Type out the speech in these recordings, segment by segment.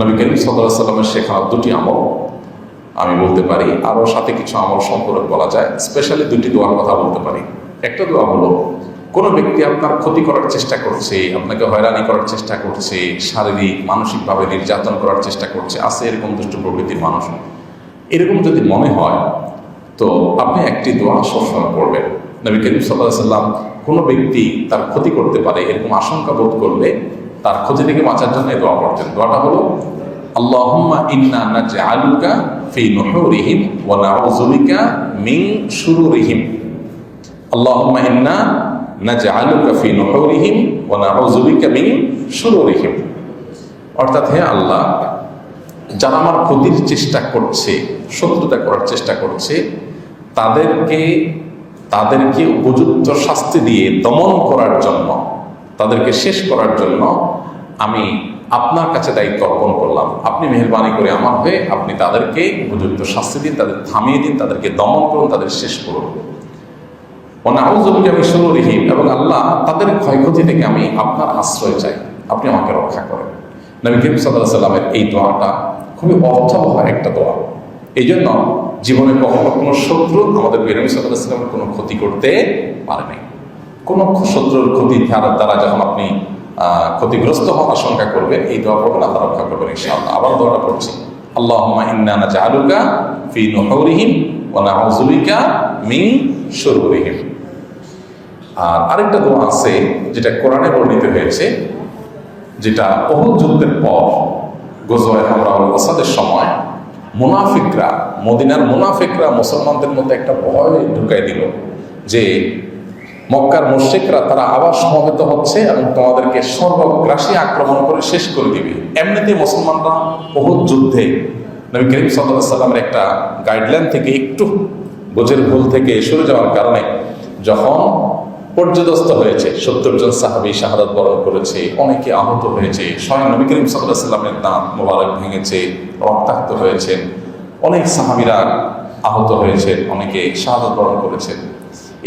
নবী করিম সাল্লাহ সাল্লামের শেখানো দুটি আমল, আমি বলতে পারি আরও সাথে কিছু আমল সম্পর্কে বলা যায় স্পেশালি দুটি দোয়ার কথা বলতে পারি। একটা দোয়া হলো, কোনো ব্যক্তি আপনার ক্ষতি করার চেষ্টা করছে, আপনাকে হয়রানি করার চেষ্টা করছে, শারীরিক, মানসিকভাবে নির্যাতন করার চেষ্টা করছে, আছে এরকম দুষ্ট প্রকৃতির মানুষ। এরকম যদি মনে হয়, তো আপনি একটি দোয়া সবসময় পড়বেন। নবী করিম সাল্লাহ সাল্লাম কোনো ব্যক্তি তার ক্ষতি করতে পারে, এরকম আশঙ্কা বোধ করলে তার ক্ষতি থেকে বাঁচার জন্য এই দোয়া পড়তেন দোয়াটা হলো ইন্না ইন্না অর্থাৎ আল্লাহ, যারা আমার ক্ষতির চেষ্টা করছে, শত্রুতা করার চেষ্টা করছে, তাদেরকে তাদেরকে উপযুক্ত শাস্তি দিয়ে দমন করার জন্য, তাদেরকে শেষ করার জন্য আমি আপনার কাছে দায়িত্ব অর্পণ করলাম। আপনি মেহরবানি করে আমার হয়ে আপনি তাদেরকে উপযুক্ত শাস্তি দিন, তাদের থামিয়ে দিন, তাদেরকে দমন করুন, তাদের শেষ করুন। সুরহিম এবং আল্লাহ তাদের ক্ষয়ক্ষতি থেকে আমি আপনার আশ্রয় চাই। আপনি আমাকে রক্ষা করেন। নবী করিম সাল্লাহ সাল্লামের এই দোয়াটা খুবই অর্থবহ একটা দোয়া। এই জন্য জীবনে কখনো কোনো শত্রু আমাদের বেরমি সাল্লাহ সাল্লামের কোনো ক্ষতি করতে পারে নাই। কোনো শত্রুর ক্ষতি দ্বারা যখন আপনি ক্ষতিগ্রস্ত হওয়ার আশঙ্কা করবেন এই দোয়া করবেন আল্লাহ রক্ষা করবেন, ইনশাআল্লাহ। আবার দোয়াটা করছি আল্লাহুম্মা ইন্না নাজআলুকা ফি নুহুরিহিম নাউযু বিকা মিন শুরুরিহিম। আর আরেকটা দোয়া আছে, যেটা কোরআনে বর্ণিত হয়েছে, যেটা বহু যুদ্ধের পর গোজওয়ায় হামরাউল আসাদের সময় মুনাফিকরা, মদিনার মুনাফিকরা মুসলমানদের মধ্যে একটা ভয় ঢুকাই দিল যে মক্কার মুশ্রিকরা তারা আবার সমবেত হচ্ছে এবং তোমাদেরকে সর্বগ্রাসী আক্রমণ করে শেষ করে দিবে। এমনিতে মুসলমানরা বহু যুদ্ধে নবী করিম সাল্লামের একটা গাইডলাইন থেকে একটু বোঝের ভুল থেকে সরে যাওয়ার কারণে যখন পর্যদস্ত হয়েছে, সত্তর জন সাহাবি শাহাদাত বরণ করেছে, অনেকে আহত হয়েছে, স্বয়ং নবী করিম সাল্লামের দাঁত মোবারক ভেঙেছে, রক্তাক্ত হয়েছেন, অনেক সাহাবিরা আহত হয়েছেন, অনেকে শাহাদাত বরণ করেছেন।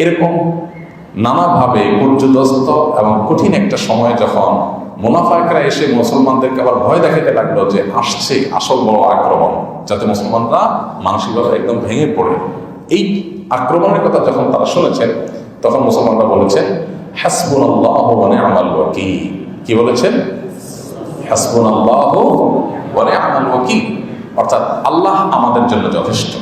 এরকম নানাভাবে পর্যদস্ত এবং কঠিন একটা সময় যখন মুনাফাকরা এসে মুসলমানদেরকে আবার ভয় দেখাতে লাগল যে আসছে আসল বড় আক্রমণ, যাতে মুসলমানরা মানসিকভাবে একদম ভেঙে পড়ে। এই আক্রমণের কথা যখন তারা শুনেছেন, তখন মুসলমানরা বলেছেন হাসবুন আল্লাহ মানে আমাল ওয়াকি কি বলেছেন? হাসবুন আল্লাহ মানে আমাল ওয়াকি অর্থাৎ আল্লাহ আমাদের জন্য যথেষ্ট।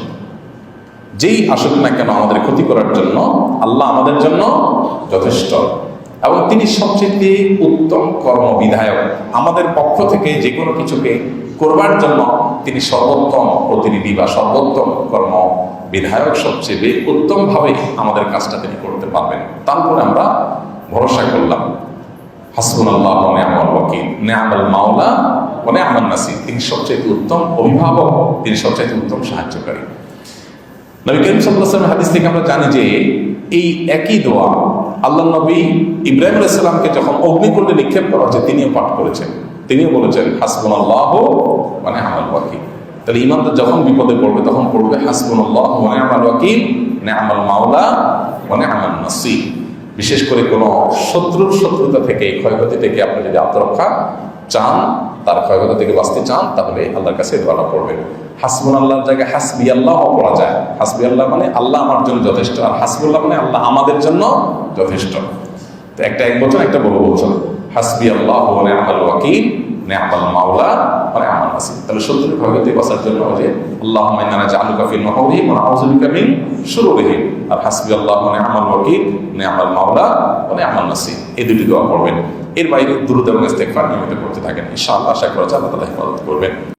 যেই আসুক না কেন আমাদের ক্ষতি করার জন্য, আল্লাহ আমাদের জন্য যথেষ্ট। এবং তিনি সবচেয়ে উত্তম কর্মবিধায়ক। আমাদের পক্ষ থেকে যে কোনো কিছুকে করবার জন্য তিনি সর্বোত্তম প্রতিনিধি বা সর্বোত্তম কর্ম বিধায়ক সবচেয়ে উত্তমভাবে আমাদের কাজটা তিনি করতে পারবেন। তারপরে আমরা ভরসা করলাম। হাসবুল আল্লাহ নেয়ামল ওয়াকিল। নেয়ামল মাওলা ও নেয়ামল নাসির। তিনি সবচেয়ে উত্তম অভিভাবক, তিনি সবচেয়ে উত্তম সাহায্যকারী। নবী করিম সাল্লাহ হাদিস থেকে আমরা জানি যে এই একই দোয়া আল্লাহ নবী ইব্রাহিম আলাইসাল্লামকে যখন অগ্নিকুণ্ডে নিক্ষেপ করা হচ্ছে তিনিও পাঠ করেছেন, তিনিও বলেছেন হাসবুন আল্লাহ মানে আমল ওয়াকিল। তাহলে ইমানদার যখন বিপদে পড়বে, তখন পড়বে হাসবুন আল্লাহ মানে আমল ওয়াকিল। মানে আমল মাওলা মানে আমল নাসি বিশেষ করে কোনো শত্রুর শত্রুতা থেকে, ক্ষয়ক্ষতি থেকে আপনি যদি আত্মরক্ষা চান তার ক্ষয়ক্ষতি থেকে বাঁচতে চান, তাহলে আল্লাহর কাছে দোয়াটা পড়বেন হাসবুন আল্লাহর জায়গায় হাসবি আল্লাহ পড়া যায় হাসবি আল্লাহ মানে আল্লাহ আমার জন্য যথেষ্ট, আর হাসবুল্লাহ মানে আল্লাহ আমাদের জন্য যথেষ্ট। তো একটা এক বছর, একটা বড় বছর। হাসবি আল্লাহ মানে আমাল ওয়াকিল নেহামাল মাওলা মানে আমার নাসি তাহলে শত্রুর ক্ষয়ক্ষতি বাঁচার জন্য যে আল্লাহ মাইনানা জালু কাফির নহরি মানে আউজুবিকা মিন শুরুরিহি আর হাসবি আল্লাহ মানে আমাল ওয়াকিল নেহামাল মাওলা মানে আমার নাসি এই দুটি দোয়া পড়বেন। এর বাইরে দ্রুত এবং ইস্তেগফার নিয়মিত করতে থাকেন। ইনশাআল্লাহ, আশা করা আল্লাহ তালা হেফাজত করবেন।